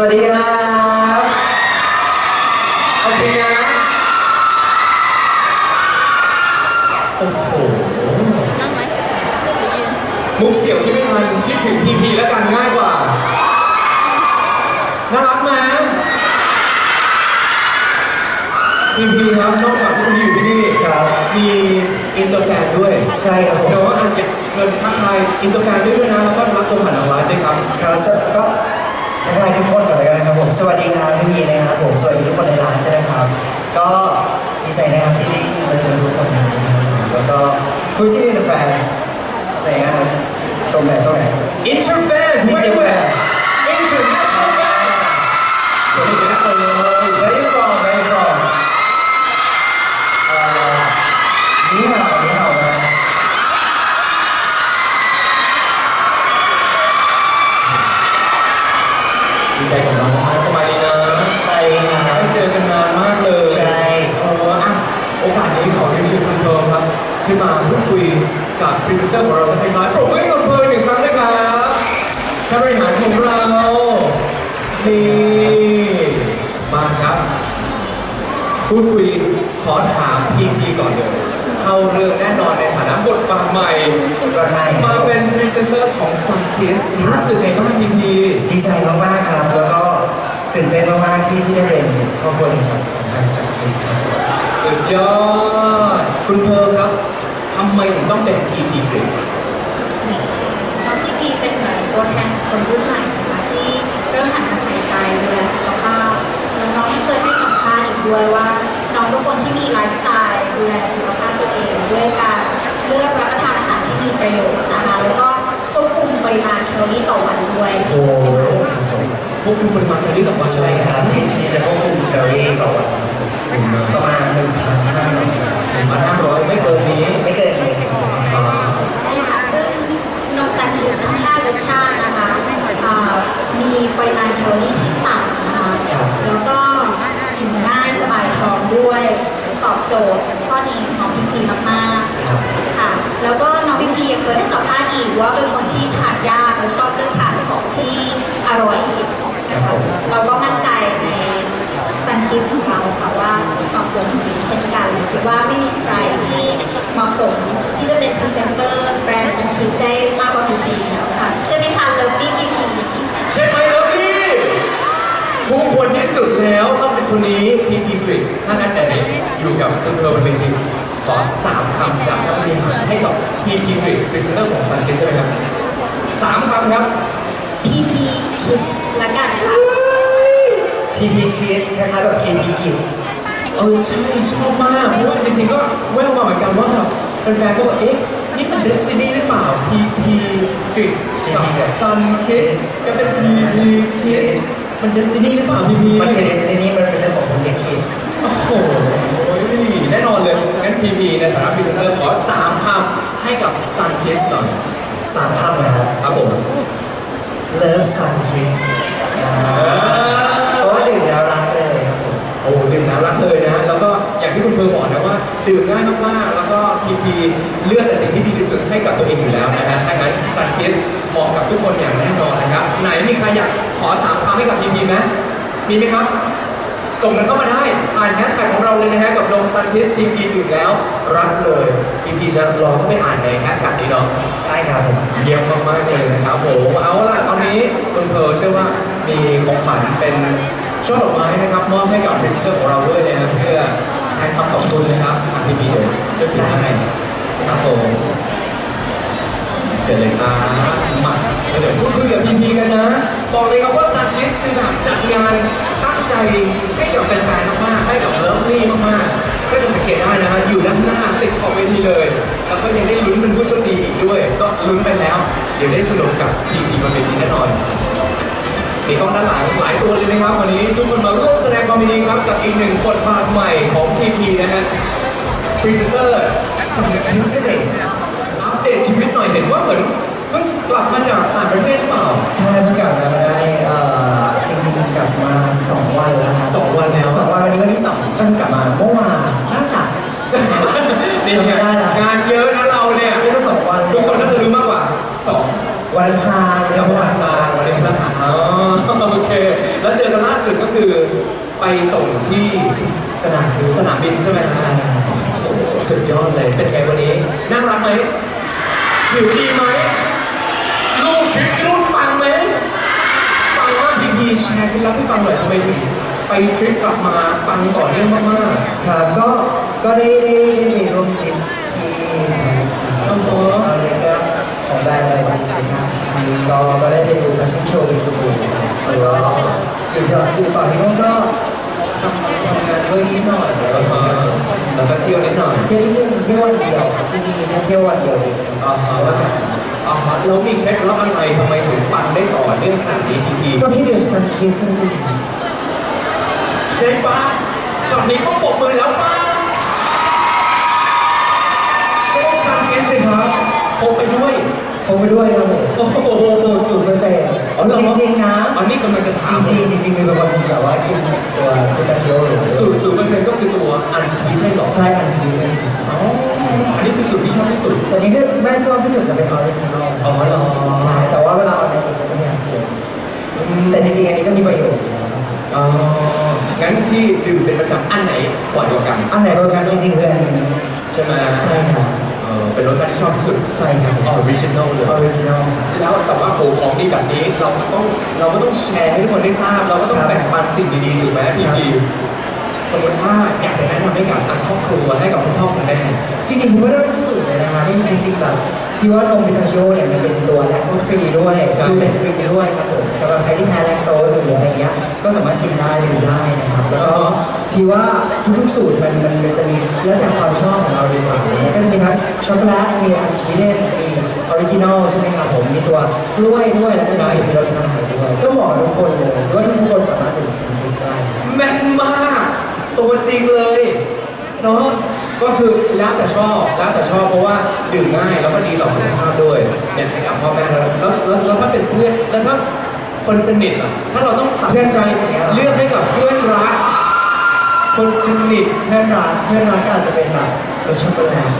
สวัสดีครับโอเคนะโอ้โหนั่งไหมหรือยืนมุกเสี่ยวที่ไม่ทันคิดถึงพีพีแล้วกันง่ายกว่า น่ารักไหมพีพีครับนอกจากที่คุณอยู่ที่นี่ครับมีอินเตอร์แฟนด้วยใช่ครับผมเดี๋ยวอันอยากเชิญทักทายอินเตอร์แฟนด้วยด้วยนะแล้วก็รับชมผ่านทางไลน์ด้วยครับ ครับสก็ทักทายทุกคน ผมสวัสดีครับพี่มีนะครับผมสวัสดีทุกคนในร้านด้วยนะครับ ก็ดีใจนะครับที่ได้มาเจอทุกคนนะครับแล้วก็คุยซีรีส์แฟนไหนครับตรงไหนตรงไหน Interfans Interfans International fans เดี๋ยวเดี๋ยวนะเออ ของซันเคสรู้สึกไงบ้างพีพีดีใจมากๆครับ แล้วก็ตื่นเต้นมากๆที่ที่ได้เป็นครอบครัวหนึ่งของทางสังคิสครับสุดยอด คุณเพร์ลครับทำไมถึงต้องเป็นพีพีกริปน้องพี่พีเป็นเหมือนตัวแทนคนรุ่นใหม่นะคะที่เริ่มหันมาใส่ใจดูแลสุขภาพแล้วน้องที่เคยให้สัมภาษณ์อีกด้วยว่า น้องเป็นคนที่มีไลฟ์สไตล์ดูแลสุขภาพตัวเอง ด้วยการเลือกรับประทานอาหารที่มีประโยชน์นะคะแล้วก็ควบคุ มปริมาณแคลอรี่ต่อวันด้วยโอ้โหใช่ไหมคะครับผมควบคุมปริมาณแคลอรี่ต่อวันใช่ครับที่ที่จะควบคุมแคลอรี่ต่อวันประมาณ1,500หนึ่งพันห้าร้อยไม่เกินนี้ไม่เกินนี้ครับอ่าใช่ค่ะซึ่งนมซันคิสทั้ง5รสชาตินะคะอ่ามีปริมาณแคลอรี่ที่ต่ำนะคะครับแล้วก็กินง่ายสบายท้องด้วยตอบโจทย์ข้อนี้ของน้องพิมพีมากครับๆค่ะ แล้วก็น้องพิมพียังเคยได้สัมภาษณ์อีกว่าเป็นคนที่ทานยากและชอบเลือกทานของที่อร่อยนะคะเราก็มั่นใจในซันคิสของเราค่ะว่าตอบโจทย์ตรงนี้เช่นกันและคิดว่าไม่มีใครที่เหมาะสมที่จะเป็นพรีเซนเตอร์แบรนด์ซันคิสได้มากกว่าพิมพีแล้วค่ะใช่ไหมคะเลิฟลี่พิมพีใช่ไหมเลิฟลี่ผู้ควรที่สุดแล้วต้องเป็นคนนี้พีพีกริปถ้างั้นไหนๆอยู่กับคุณเพร์ลบนเวที ขอสามคำจากท่านบริหารให้กับพีพีกริปพรีเซนเตอร์ของซันคิสได้ไหมครับสามคำครับพีพีคิสละกันค่ะพีพีคริสคล้ายๆแบบเคพีกิจเออใช่ชอบมากเพราะว่าจริงๆก็แววมาเหมือนกันว่าแบบแฟนๆก็บอกเอ๊ะนี่มันเดสตินีหรือเปล่าพีพีกริดกับซันคิสก็เป็นพีพีคิสมันเดสตินีหรือเปล่าพีพีมันคือเดสตินีมันเป็นเรื่องของคนเด็กคิดโอ้โหแน่นอนเลยงั้น พีพีในฐานะพรีเซนเตอร์ขอสามคำให้กับซันคิสหน่อยสามคำนะครับครับผมเลิฟซันคิสเพราะว่าดื่มแล้วรักเลยครับผมโอ้ดื่มน้ำรักเลยนะ แล้วก็อย่างที่คุณเพร์ลบอกนะว่า ดื่มง่ายมากๆ แล้วก็พีพีเลือกแต่สิ่งที่ดีที่สุดให้กับตัวเองอยู่แล้วนะฮะถ้างั้นซันคิสเหมาะกับทุกคนอย่างแน่นอนนะครับ ไหนมีใครอยากขอสามคำให้กับพีพีไหมมีไหมครับ ส่งกันเข้ามาได้ผ่านแฮชแท็กของเราเลยนะฮะกับนมซันคิสพีพีดื่มแล้วรักเลยพีพีจะรอเข้าไปอ่านในแฮชแท็กนี้เนาะได้ครับผมเยี่ยมมากๆเลยนะครับผมเอาล่ะตอนนี้คุณเพร์ลเชื่อว่ามีของขวัญเป็นช่อดอกไม้นะครับมอบให้กับพรีเซนเตอร์ของเราด้วยนะครับเพื่อแทนคำขอบคุณนะครับอันที่มีเดี๋ยวช่วยถือให้ครับผมเชิญเลยครับมาเดี๋ยวพูดคุยกับพีพีกันนะ บอกเลยครับว่าซันคิสคือแบบจัดงานตั้ง ใจให้กับแฟนๆมากๆให้กับเลิฟลี่มากๆก็จะสังเกตได้นะฮะอยู่ด้านหน้าติดขอบเวทีเลย แล้วก็ยังได้ลุ้นเป็นผู้โชคดีอีกด้วย ก็ลุ้นไปแล้ว เดี๋ยวได้สนุกกับทีมทีมบนเวทีแน่นอนมีกล้องด้านหลังหลายตัวเลยนะครับวันนี้ทุกคนมาร่วมแสดงความยินดีครับกับอีกหนึ่งบทบาทใหม่ของ TP นะฮะพรีเซนเตอร์สังเกตอัปเดดตชีวิตหน่อยเห็นว่าเหมือน เพิ่งกลับมาจากต่างประเทศหรือเปล่า ใช่เพิ่งกลับมาได้เอ่อจริงๆกลับมา2วันแล้วครับสองวันแล้ว สองวันวันนี้วันที่สองก็คือกลับมาเมื่อวานน่าจะ นี่ไงไม่ได้นะงานเยอะนะเราเนี่ยนี่ก็สองวันทุกคนน่าจะรู้มากกว่าสองวันอังคารวันพฤหัสวันนี้พฤหัสอ๋อโอเค แล้วเจอกันล่าสุดก็คือไปส่งที่สนามบินสนามบินใช่ไหมฮะใช่ครับโอ้โหสุดยอดเลย เป็นไงวันนี้น่ารักไหมผิวดีไหม ลูกทริปลูกปังไหมปังมากพีพีแชร์เคล็ดลับให้ฟังหน่อยทำไมถึงไปทริปกลับมาปังต่อเนื่องมากครับก็ก็ได้ได้ได้ไปร่วมทริปที่ปารีสนะครับอ๋อก็เลยก็ของแบรนด์อะไรบางสิ่งนะก็ก็ได้ไปดูแฟชั่นโชว์เป็นตัวอย่างแล้วก็อยู่ที่อยู่ต่อที่นู่นก็ทำทำงานด้วยนิดหน่อยอะไร อย่างเงี้ยครับๆแล้วก็เที่ยวนิดหน่อย เที่ยวนิดนึงเที่ยววันเดียวครับจริงๆมีแค่เที่ยววันเดียวเองอ่าฮะ แล้วก็กลับมาอ่าฮะแล้วมีเคล็ดลับอะไรทำไมถึงปังได้ต่อเนื่องขนาดนี้พีพีก็พี่ดื่มซันคิสสิใช่ปะช็อตนี้ต้องปรบมือแล้วปะก็ต้องซันคิสสิครับพกไปด้วยพกไปด้วยครับผมโอ้โห สูตรสูตรเปอร์เซ็นต์ อ๋อเหรอจริงๆนะอันนี้กำลังจะจถามริงๆจริงๆมีบางคนแบบว่ากินตัวคุตาชิโอหรือสูตรสูตรเปอร์เซ็นต์ก็คือตัวอันสวีทหรอใช่อันสวีเทนอ๋ออันนี้คือสูตรที่ชอบที่สุดส่วนนี้คือแม่ชอบที่สุดจะเป็นออริจินอลอ๋อเหรอใช่แต่ว่าเวลาออนไลน์ก็จะไม่อยากกินแต่จริงๆอันนี้ก็มีประโยชน์อ๋องั้นที่ดื่มเป็นประจำอันไหนบ่อยกว่ากัน อันไหนรสชาติจริงๆคืออันนี้ใช่ไหมใช่ครับ เออเป็นรสชาติที่ชอบที่สุดใช่ครับออริจินอลเลยออริจินอลแล้วแต่ว่าโหของดีแบบนี้เราก็ต้องเราก็ต้องแชร์ให้ทุกคนได้ทราบ เราก็ต้องครับแบ่งปันสิ่งดีๆถูกไหมพี่ครับพีสมมติว่าอยากจะแนะนำให้กับอะครอบครัวให้กับคุณพ่อคุณแม่จริงๆผมไม่ได้รู้สูตรเลยนะคะนี่จริงๆแบบพี่ว่านมพิทาชิโอเนี่ยมันเป็นตัวแลคโตฟรีด้วยใช่คือเป็นฟรีด้วยครับผมสำหรับใครที่แพ้แลคโตสหรืออะไรเงี้ย ก็สามารถกินได้ดื่มได้นะครับ แล้วก็พี่ว่าทุกๆสูตรมันมันจะมีแล้วแต่ความชอบของเราดีกว่าอะไรเงี้ยก็จะมีทั้งช็อกโกแลต มีอันสวีเดนมีออริจินอลใช่ไหมครับผม มีตัวกล้วยด้วย แล้วก็จริงๆมีรสชาติอาหารด้วย ก็เหมาะทุกคนเลยหรือว่าทุกคนสามารถดื่มสมูทตี้ได้ แม่นมาก ตัวจริงเลยเนาะก็คือแล้วแต่ชอบแล้วแต่ชอบเพราะว่าดื่มง่ายแล้วก็ดีต่อสุขภาพด้วยเนี่ยให้กับพ่อแม่แล้วแล้วแล้วถ้าเป็นเพื่อนแล้วถ้า คนสนิทอะถ้าเราต้องตัดสินใจเลือกให้กับเพื่อนรัก คนสนิทเพื่อนรักเพื่อนรักก็อาจจะเป็นแบบรสช็อกโกแลต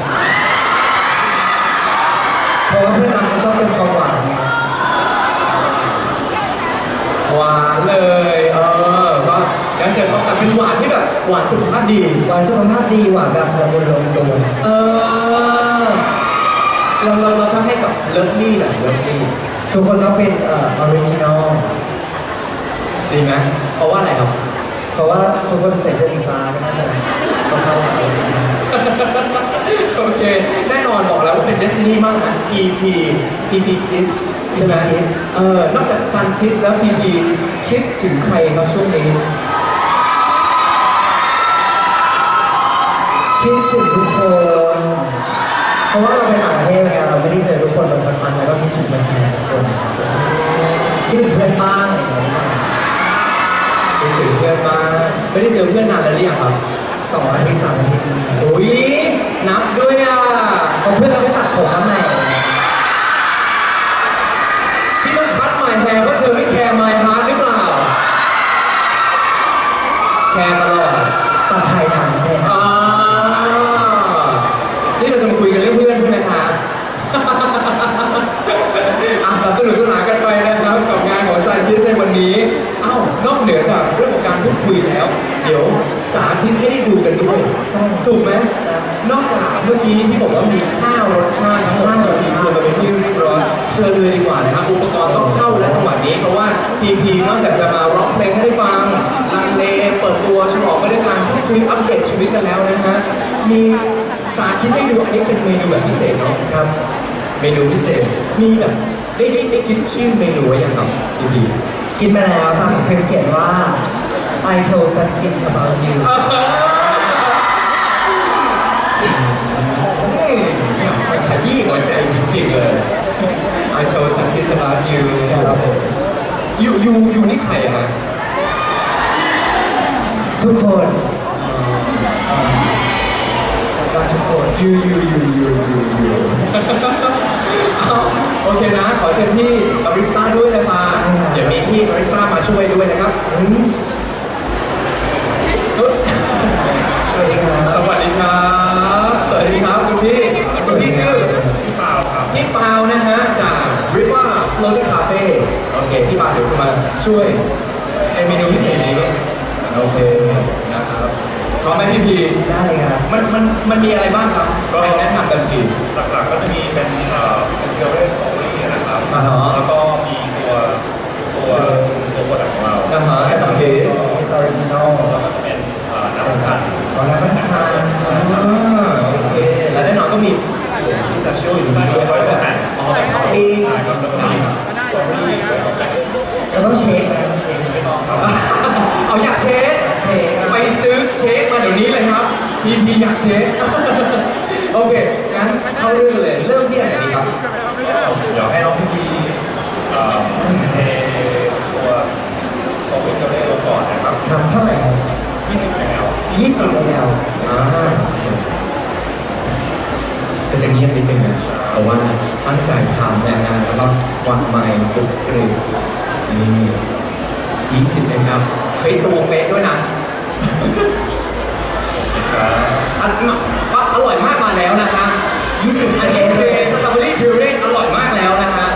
เพราะว่าเพื่อนรักเขาชอบเป็นความหวานไงหวานเลย เออก็แล้วเจอเขาแบบเป็นหวานที่แบบหวานสุขภาพดี หวานสุขภาพดีหวานแบบละมุนลงตัวเออเราเราเราถ้าให้กับเลิฟลี่แบบเลิฟลี่ ทุกคนต้องเป็นเอ่อออริจินอลดีไหมเพราะว่าอะไรครับเพราะว่าทุกคนใส่เสื้อสีฟ้าก็น่าจะต้องเข้ากับออริจินอลโอเค แน่นอนบอกแล้วว่าเป็นเดซินี่มากนะ EP EP Kiss ใช่ไหม EP Kiss เออนอกจาก Sun Kiss แล้ว EP Kiss ถึงใครครับช่วงนี้ คิดถึงทุกคน เพราะว่าเราไปต่างประเทศไงเราไม่ได้เจอทุกคนมาสักพักแล้วก็คิดถึงแฟนๆทุกคน คิดถึงเพื่อนบ้างอะไรอย่างเงี้ยไปถึงเพื่อนมากไม่ได้เจอเพื่อนนานแล้วหรือยังครับสองอาทิตย์สามอาทิตย์โอ้ยนับด้วยอะพอเพื่อนเราไปตัดผมน้ำใหม่ ที่ต้องคัดไมแฮร์เพราะเธอไม่แคร์ไมฮาร์ดหรือเปล่า แคร์ตลอด ตัดไทยหนังเลยนะ อ่านี่เราจะมาคุยกันเรื่องเพื่อนใช่ไหมคะ อะเราสนุกสนานกันไปนะครับกับงานของซันคิสในวันนี้ เอ้านอกเหนือจากเรื่องของการพูดคุยแล้ว เดี๋ยวสาธิตให้ได้ดูกันด้วยใช่ถูกไหมครับ นอกจากเมื่อกี้ที่บอกว่ามีข้าวรสชาติทั้งห้ารสชาติมาเป็นที่เรียบร้อยเชิญเลยดีกว่านะครับอุปกรณ์ต้องเข้าและจังหวะนี้เพราะว่าพีพีนอกจากจะมาร้องเพลงให้ได้ฟังลังเลเปิดตัวฉลองไปด้วยการพูดคุยอัปเดตชีวิตกันแล้วนะฮะมีสาธิตให้ดูอันนี้เป็นเมนูแบบพิเศษเนาะครับ เมนูพิเศษมีแบบได้ได้ได้คิดชื่อเมนูไว้ยังครับพีพี คิดมาแล้วตามสคริปต์เขียนว่า I told some kiss about you มันขยี้หัวใจจริงๆเลย I told some kids about you ครับผมยูยูยูนี่ใครอะฮะทุกคนก็ทุกคนยูยูยูยูยูยูเอาโอเคนะ ขอเชิญพี่บาริสต้าด้วยนะคะ เดี๋ยวมีพี่บาริสต้ามาช่วยด้วยนะครับ Riva Floating Cafe โอเค พี่ปาวเดี๋ยวจะมาช่วยในเมนูพิเศษนี้ โอเค นะครับพร้อมไหมพี่พีได้เลยครับมันมันมันมีอะไรบ้างครับก็ให้แนะนำกันที หลักๆก็จะมีเป็นเอ่อเป็นเกลือเรสสตรอเบอรี่นะครับ อ่าฮะแล้วก็มีตัวตัวตัวโปรดักต์ของเรา จะหาแอสซัมเพส อิสออริจินอล แล้วก็จะเป็นเอ่อน้ำมันชัน ขอน้ำมันชา อ่าโอเค แล้วแน่นอนก็มีพิซซ่าโชอยู่ด้วยแบบอ๋อแบบท็อปปิ้ง ใช่ครับแล้วก็ ได้ มี ครับ สตรอเบอรี่ไว้ตกแต่ง เราต้องเช็คนะต้องเช็ค ไม่ต้องครับ เอาอยากเชฟ เช็ค ไปซื้อเชฟมาเดี๋ยวนี้เลยครับ พีพีอยากเชฟ โอเค งั้นเข้าเรื่องเลย เริ่มที่อะไรดีครับ เดี๋ยวให้น้องพี่พีเอ่อเทตัวสตรอเบอรี่เกลือเรสลงก่อนนะครับ ทำเท่าไหร่ครับ 20 ml 20 ml อ่าก็จะเงียบนิดนึงนะแต่ว่าตั้งใจทำนะฮะแล้วก็วางไม้ตุกกริบนี่ยี่สิบเองครับเฮ้ยตัวเป๊ะด้วยนะครับอันว่าอร่อยมากมาแล้วนะฮะ20อันนี้เคสตรอเบอรี่พิวเร่อร่อยมากแล้วนะฮะ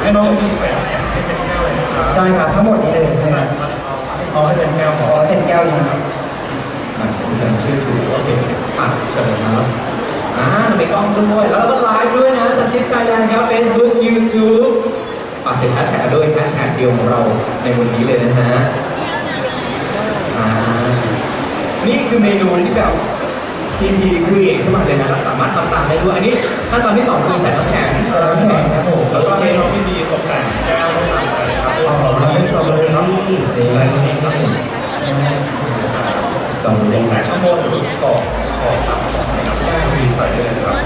ให้น้องพี่พีใส่ให้เป็นแก้วเลยนะครับได้ครับทั้งหมดนี้เลยใช่ไหมครับเอาให้เป็นแก้วพขออเต็มแก้วอีกนะครับ อะคุณยังชื่อถูกโอเคอะเชิญเลยครับอ่ามีกล้องด้วย แล้วก็ไลฟ์ด้วยนะสันติไทยแลนด์ครับ Facebook YouTube ฝากติดแฮชแท็กด้วยแฮชแท็กเดียวของเราในวันนี้เลยนะฮะอ่านี่คือเมนูที่แบบพีพีครีเอทขึ้นมาเลยนะแล้วสามารถทำตามได้ด้วย อันนี้ขั้นตอนที่สองคือใส่น้ำแข็งใส่น้ำแข็งครับผมแล้วก็เคให้น้องพี่พีตกแต่งแก้วให้ตามใจครับอ๋อทำเป็นสตรอเบอรี่ใส่ตรงนี้ครับผม อเบอตรี่กแต่งข้างบนหรือขอบขอบตามขอบนะครับแก้วพีใส่ได้เลยนะครับ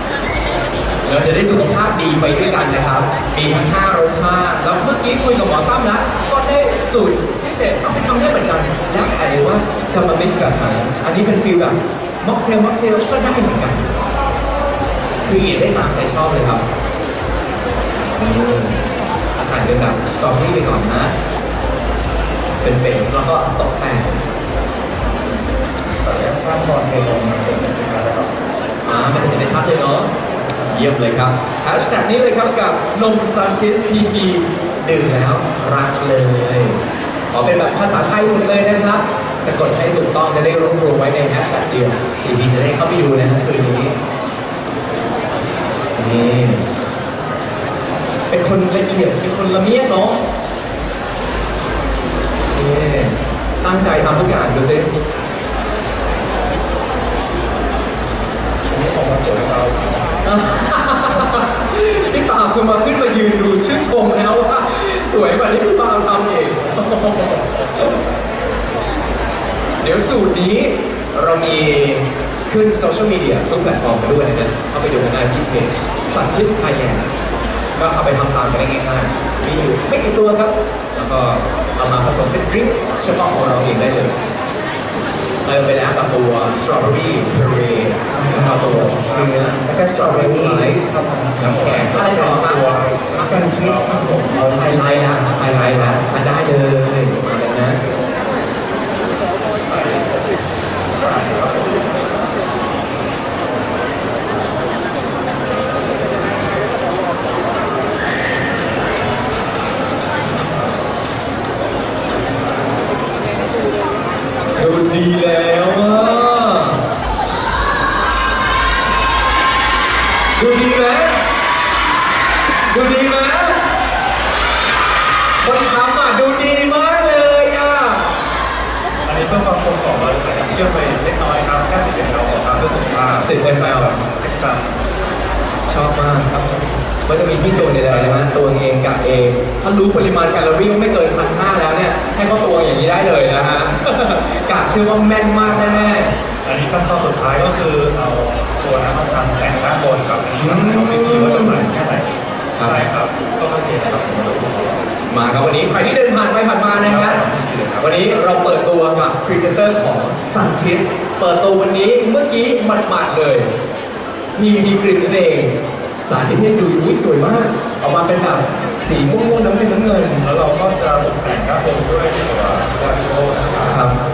เราจะได้สุขภาพดีไปด้วยกันนะครับ มีทั้งห้ารสชาติ แล้วเมื่อกี้คุยกับหมอตั้มแล้วก็ได้สูตรพิเศษเอาไปทำได้เหมือนกันแล้วแต่เลยว่าจะมา mix แบบไหน อันนี้เป็นฟีลแบบม็อกเทลม็อกเทลก็ได้เหมือนกัน คือเอียดได้ตามใจชอบเลยครับอืมใส่เป็นแบบสตรอเบอรี่ไปก่อนนะ เป็นเบสแล้วก็ตกแต่ง ใส่แก้วข้างบนเทลงมาเป็นเป็นชาแล้วครับอ่ามันจะเห็นได้ชัดเลยเนาะเยี่ยมเลยครับแฮชแท็กนี้เลยครับกับนมซันคิสพีพีดื่มแล้วรักเลยขอเป็นแบบภาษาไทยหมดเลยนะครับ สะกดให้ถูกต้องจะได้รวบรวมไว้ในแฮชแท็กเดียวพีพีจะได้เข้าไปดูนะฮะคืนนี้นี่เป็นคนละเอียดเป็นคนละเมียดเนาะนี่ตั้งใจทำทุกอย่างดูสิ อันนี้ของมันสวยเราพี่ปาคือมาขึ้นมายืนดูชื่นชมแล้วว่าสวยกว่าที่พี่ปาทำเอง เดี๋ยวสูตรนี้เรามีขึ้นโซเชียลมีเดียทุกแพลตฟอร์มไปด้วยนะครับเข้าไปดูกันได้ที่เพจสันทิสไทยแลนด์ก็เอาไปทำตามกันได้ง่ายๆ มีอยู่ไม่กี่ตัวครับ แล้วก็เอามาผสมเป็นดริงก์เฉพาะของเราเองได้เลย เติมไปแล้วกับตัวสตรอเบอรี่เพเรแล้วก็ตัวเนื้อแล้วก็สตรอเบอรี่สไลซ์น้ำแข็งอะไรต่อครับซันคิสครับผมเอาไฮไลท์นะไฮไลท์นะมาได้เลย ดูดีแล้วอะดูดีไหมดูดีไหมคนทำอะดูดีมากเลยอะอันนี้เพื่อความกลมกล่อมเราใส่น้ำเชื่อมไปเล็กน้อยครับแค่สิบเอ็ดเราขอครับเพื่อสุขภาพสิบ ml ครับชอบมากครับก็จะมีที่ตัวใดๆนะฮะตัวเองกะเอง ถ้ารู้ปริมาณแคลอรี่ว่าไม่เกินพันห้าแล้วเนี่ย ให้เขาตัวอย่างนี้ได้เลยนะฮะกะ เชื่อว่าแม่นมากแน่อันนี้ขั้นตอนสุดท้ายก็คือเอาตัวน้ำมันชันแต่งด้านบนครับอันนี้เราไม่คิดว่าจะใส่แค่ไหนใช่ครับก็ค่อยเทครับๆมาครับวันนี้ใครที่เดินผ่านไปผ่านมานะครับวันนี้เราเปิดตัวกับพรีเซนเตอร์ของ Sun Kiss เปิดตัววันนี้เมื่อกี้หมัดๆเลยพีพีกรินนั่นเอง สาธิตให้ดูอุ้ยสวยมากออกมาเป็นแบบสีม่วงๆน้ำเงินน้ำเงินแล้วเราก็จะตกแต่งด้านบนด้วยตัววาชิโอนะครับ ครับ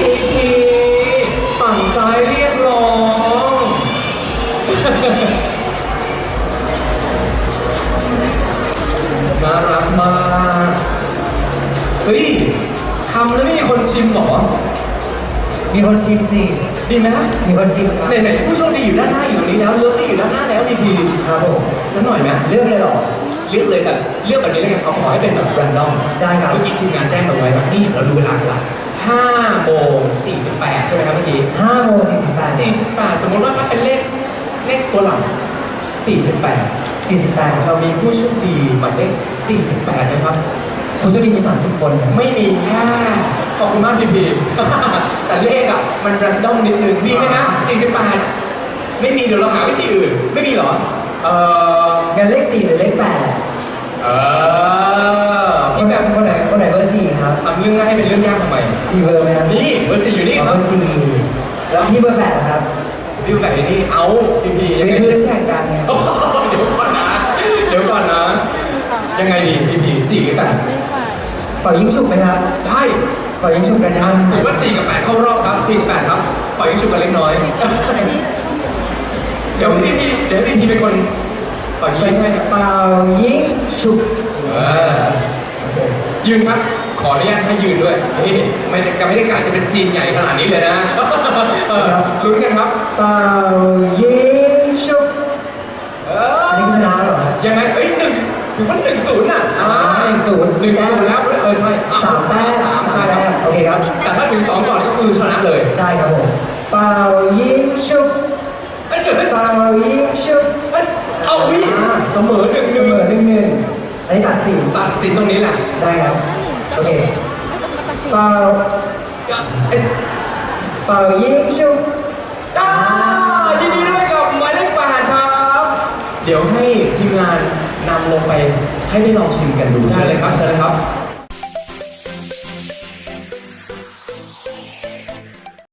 พีพีฝั่งซ้ายเรียกร้องน่ารักมากเฮ้ยทำแล้วไม่มีคนชิมเหรอ มีคนชิมสิดีไหมมีคนชิมครับไหนๆผู้โชคดีอยู่ด้านหน้าอยู่ตรงนี้แล้วเลือกได้อยู่ด้านหน้าแล้วพีพีครับผมสักหน่อยไหมเลือกเลยเหรอ เลือกเลยแต่เลือกแบบนี้แล้วกันเอาขอให้เป็นแบบแรนดอมได้ครับ เมื่อกี้ทีมงานแจ้งมาไว้ว่านี่เราดูเวลากันละ 5โมง48 ใช่ไหมครับเมื่อกี้ 5โมง48 48 สมมติว่าถ้าเป็นเลขเลขตัวหลัง 48 48 เรามีผู้โชคดีหมายเลข48ไหมครับ ผู้โชคดีมี 30 คนครับไม่มีแค่ขอบคุณมากพีพีแต่เลขอะ มันรันดอมนิดนึงมีไหมฮะ48 ไม่มีเดี๋ยวเราหาวิธีอื่น ไม่มีเหรอ เอ่องั้นเลข 4 หรือเลขเออ8คพี่นแบแบบบ คนไหนคนไหนเบอร์4 ครับทำเรื่องง่ายให้เป็นเรื่องยากทำไม มีเบอร์ไหมครับนี่เบอร์สี่อยู่นี่อ๋อครับเบอร์4แล้วพี่เบอร์8ครับพี่แบบนี้เอาพีพียังเป็ไงนพื้นแข่งกันไงโอ้โหเดี๋ยวก่อนนะ เดี๋ยวก่อนนะ ยังไงดีพีพีสี่กับแปดเป่ายิงฉุบไหมครับได้เป่ายิงฉุบกันนะอะถือว่า4กับ8เข้ารอบครับ4กับ8ครับปล่อยยิงชุบกันเล็กน้อย เดี๋ยวพี่พีเดี๋ยวพี่พีเป็นคนปล่อยยิเป็นงให้ครับเป่ายิงฉุบเออยืนครับ ขออนุญาตให้ยืนด้วยเฮ้ยไม่ได้ก็ไม่ได้กะจะเป็นซีนใหญ่ขนาดนี้เลยนะเออลุ้นกันครับ เป่ายิงฉุบเออันนี้อคือชนะเหรอครับยังไงเอ้ยหนึ่งถือว่าหนึ่งศูนย์น่ะอ่าหนึ่งศูนย์หนึ่งศูนย์แล้วเออใช่อะสามแต้มสามสามใช่คแต้รับมโอเคครับ แต่ถ้าถึงสองก่อนก็คือชนะเลยได้ครับผม เป่ายิงฉุบเอ้ยเจอได้เป่ายิงฉุบ เอ้ยเอาวิเสมอหนึ่งหเสนึ่งมอหนึ่งหนึ่งอันนี้ตัดสินตัดสินตรงนี้แหละ ได้ครับ โอเคเป่าเอ้ยเป่ายิงชุบอ่ายินดีด้วยกับหมายเลขแปดครับ เดี๋ยวให้ทีมงานนำลงไปให้ได้ลองชิมกันดูเชิญเลยครับเชิญเลยครับ